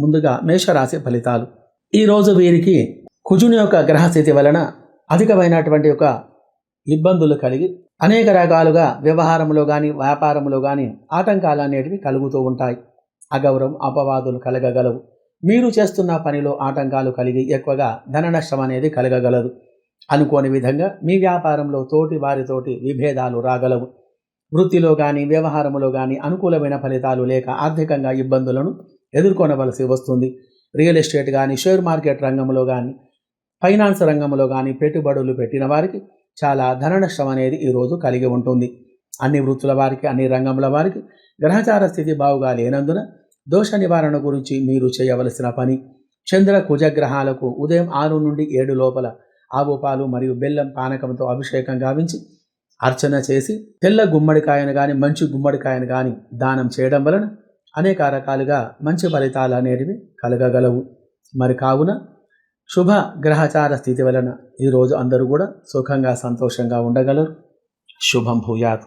ముందుగా మేషరాశి ఫలితాలు. ఈరోజు వీరికి కుజుని యొక్క గ్రహస్థితి వలన అధికమైనటువంటి ఒక ఇబ్బందులు కలిగి అనేక రకాలుగా వ్యవహారంలో కానీ వ్యాపారంలో కానీ ఆటంకాలు అనేటివి కలుగుతూ ఉంటాయి. అగౌరవం అపవాదులు కలగగలవు. మీరు చేస్తున్న పనిలో ఆటంకాలు కలిగి ఎక్కువగా ధన నష్టం అనేది కలగగలదు. అనుకోని విధంగా మీ వ్యాపారంలో తోటి వారితోటి విభేదాలు రాగలవు. వృత్తిలో కానీ వ్యవహారంలో కానీ అనుకూలమైన ఫలితాలు లేక ఆర్థికంగా ఇబ్బందులను ఎదుర్కొనవలసి వస్తుంది. రియల్ ఎస్టేట్ కానీ షేర్ మార్కెట్ రంగంలో కానీ ఫైనాన్స్ రంగంలో కానీ పెట్టుబడులు పెట్టిన వారికి చాలా ధన నష్టం అనేది ఈరోజు కలిగి ఉంటుంది. అన్ని వృత్తుల వారికి అన్ని రంగముల వారికి గ్రహచార స్థితి బావుగా లేనందున దోష నివారణ గురించి మీరు చేయవలసిన పని. చంద్ర కుజగ్రహాలకు ఉదయం ఆరు నుండి ఏడు లోపల ఆవు పాలు మరియు బెల్లం పానకంతో అభిషేకం గావించి అర్చన చేసి తెల్ల గుమ్మడికాయను కానీ మంచి గుమ్మడికాయను కానీ దానం చేయడం వలన అనేక రకాలుగా మంచి ఫలితాలు అనేటివి కలగగలవు. మరి కావున శుభ గ్రహచార స్థితి వలన ఈరోజు అందరూ కూడా సుఖంగా సంతోషంగా ఉండగలరు. శుభం భూయాత్.